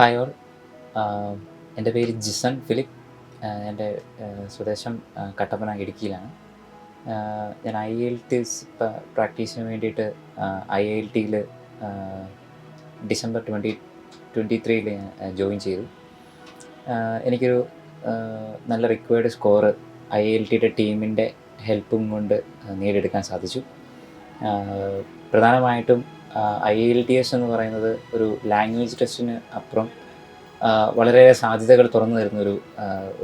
Hi all എന്റെ പേര് Jison Philip. എന്റെ സ്വദേശം ആഹ് കട്ടപ്പന ഇടുക്കിയിലാണ്. ഞാൻ ഐ എൽ ടി പ്രാക്ടീസിന് വേണ്ടിയിട്ട് ഐ എൽ ടിയിൽ ഡിസംബർ ട്വന്റി ട്വന്റി ത്രീയിൽ ഞാൻ ജോയിൻ ചെയ്തു. എനിക്കൊരു നല്ല റിക്വയർഡ് സ്കോറ് ഐ എൽ ടിയുടെ ടീമിന്റെ ഹെൽപ്പും കൊണ്ട് നേടിയെടുക്കാൻ സാധിച്ചു. പ്രധാനമായിട്ടും ഐ എൽ ടി എസ് എന്ന് പറയുന്നത് ഒരു ലാംഗ്വേജ് ടെസ്റ്റിന് അപ്പുറം വളരെയേറെ സാധ്യതകൾ തുറന്നു തരുന്ന ഒരു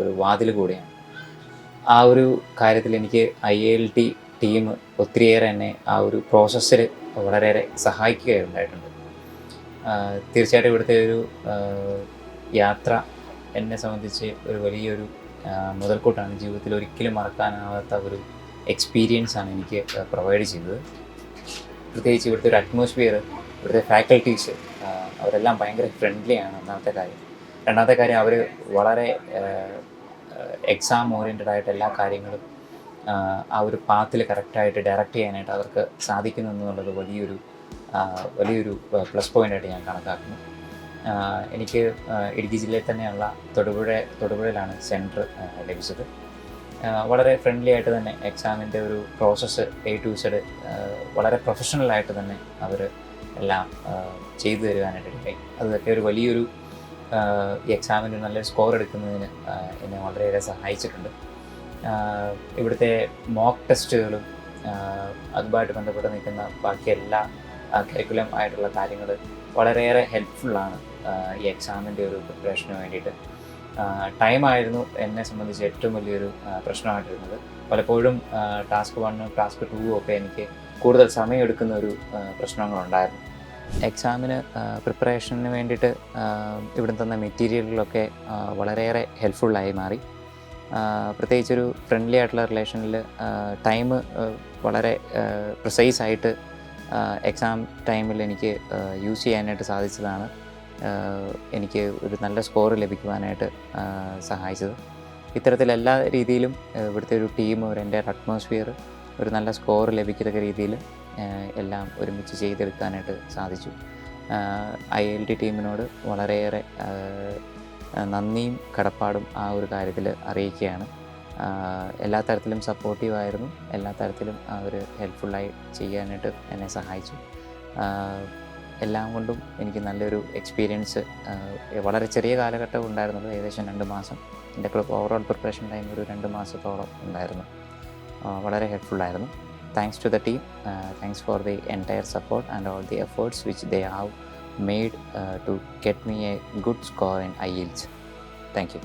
ഒരു വാതിൽ കൂടിയാണ്. ആ ഒരു കാര്യത്തിൽ എനിക്ക് ഐ എൽ ടി ടീം ഒത്തിരിയേറെ എന്നെ ആ ഒരു പ്രോസസ്സിൽ വളരെയേറെ സഹായിക്കുകയുണ്ടായിട്ടുണ്ട്. തീർച്ചയായിട്ടും ഇവിടുത്തെ ഒരു യാത്ര എന്നെ സംബന്ധിച്ച് ഒരു വലിയൊരു മുതൽക്കൂട്ടാണ്. ജീവിതത്തിൽ ഒരിക്കലും മറക്കാനാവാത്ത ഒരു എക്സ്പീരിയൻസ് ആണ് എനിക്ക് പ്രൊവൈഡ് ചെയ്തത്. പ്രത്യേകിച്ച് ഇവിടുത്തെ ഒരു അറ്റ്മോസ്ഫിയർ ഇവിടുത്തെ ഫാക്കൽറ്റീസ് അവരെല്ലാം ഭയങ്കര ഫ്രണ്ട്ലി ആണ് ഒന്നാമത്തെ കാര്യം. രണ്ടാമത്തെ കാര്യം അവർ വളരെ എക്സാം ഓറിയന്റഡ് ആയിട്ട് എല്ലാ കാര്യങ്ങളും ആ ഒരു പാത്തിൽ കറക്റ്റായിട്ട് ഡയറക്റ്റ് ചെയ്യാനായിട്ട് അവർക്ക് സാധിക്കുന്നു എന്നുള്ളത് വലിയൊരു വലിയൊരു പ്ലസ് പോയിന്റായിട്ട് ഞാൻ കണക്കാക്കുന്നു. എനിക്ക് ഇടുക്കി ജില്ലയിൽ തന്നെയുള്ള തൊടുപുഴ തൊടുപുഴയിലാണ് സെന്റർ ലഭിച്ചത്. വളരെ ഫ്രണ്ട്ലി ആയിട്ട് തന്നെ എക്സാമിന്റെ ഒരു പ്രോസസ്സ് എ ടു സെഡ് വളരെ പ്രൊഫഷണൽ ആയിട്ട് തന്നെ അവർ എല്ലാം ചെയ്തു തരുവാനായിട്ട് ഇടയായി. അതൊക്കെ ഒരു വലിയൊരു ഈ എക്സാമിന് നല്ലൊരു സ്കോർ എടുക്കുന്നതിന് എന്നെ വളരെയേറെ സഹായിച്ചിട്ടുണ്ട്. ഇവിടുത്തെ മോക്ക് ടെസ്റ്റുകളും അതുമായിട്ട് ബന്ധപ്പെട്ട് നിൽക്കുന്ന ബാക്കി എല്ലാ കരിക്കുലം ആയിട്ടുള്ള കാര്യങ്ങൾ വളരെയേറെ ഹെൽപ്ഫുള്ളാണ് ഈ എക്സാമിന്റെ ഒരു പ്രിപ്പറേഷന് വേണ്ടിയിട്ട്. ടൈമായിരുന്നു എന്നെ സംബന്ധിച്ച് ഏറ്റവും വലിയൊരു പ്രശ്നമായിട്ടിരുന്നത്. പലപ്പോഴും ടാസ്ക് വണ്ണും ടാസ്ക് ടൂവും ഒക്കെ എനിക്ക് കൂടുതൽ സമയം എടുക്കുന്ന ഒരു പ്രശ്നങ്ങളുണ്ടായിരുന്നു. എക്സാമിന് പ്രിപ്പറേഷന് വേണ്ടിയിട്ട് ഇവിടെ തന്ന മെറ്റീരിയലുകളൊക്കെ വളരെയേറെ ഹെൽപ്ഫുള്ളായി മാറി. പ്രത്യേകിച്ചൊരു ഫ്രണ്ട്ലി ആയിട്ടുള്ള റിലേഷനിൽ ടൈം വളരെ പ്രിസൈസ് ആയിട്ട് എക്സാം ടൈമിൽ എനിക്ക് യൂസ് ചെയ്യാനായിട്ട് സാധിച്ചതാണ്. എനിക്ക് ഒരു നല്ല സ്കോർ ലഭിക്കുവാനായിട്ട് സഹായിച്ചത്. ഇത്തരത്തിൽ എല്ലാ രീതിയിലും ഇവിടുത്തെ ഒരു ടീം ഒരു എന്റെ അറ്റ്മോസ്ഫിയർ ഒരു നല്ല സ്കോർ ലഭിക്കത്തക്ക രീതിയിൽ എല്ലാം ഒരുമിച്ച് ചെയ്തെടുക്കാനായിട്ട് സാധിച്ചു. ഐ എൽ ടി ടീമിനോട് വളരെയേറെ നന്ദിയും കടപ്പാടും ആ ഒരു കാര്യത്തിൽ അറിയിക്കുകയാണ്. എല്ലാ തരത്തിലും സപ്പോർട്ടീവായിരുന്നു എല്ലാ തരത്തിലും അവർ ഹെൽപ്ഫുള്ളായി ചെയ്യാനായിട്ട് എന്നെ സഹായിച്ചു. എല്ലാം കൊണ്ടും എനിക്ക് നല്ലൊരു എക്സ്പീരിയൻസ് വളരെ ചെറിയ കാലഘട്ടം ഉണ്ടായിരുന്നുള്ളൂ ഏകദേശം രണ്ട് മാസം. എന്റെ ഓവറോൾ പ്രിപ്പറേഷൻ ടൈം ഒരു രണ്ട് മാസത്തോളം ഉണ്ടായിരുന്നു. വളരെ വളരെ ഹെൽപ്ഫുള്ളായിരുന്നു thanks to the team thanks for the entire support and all the efforts which they have made to get me a good score in IELTS thank you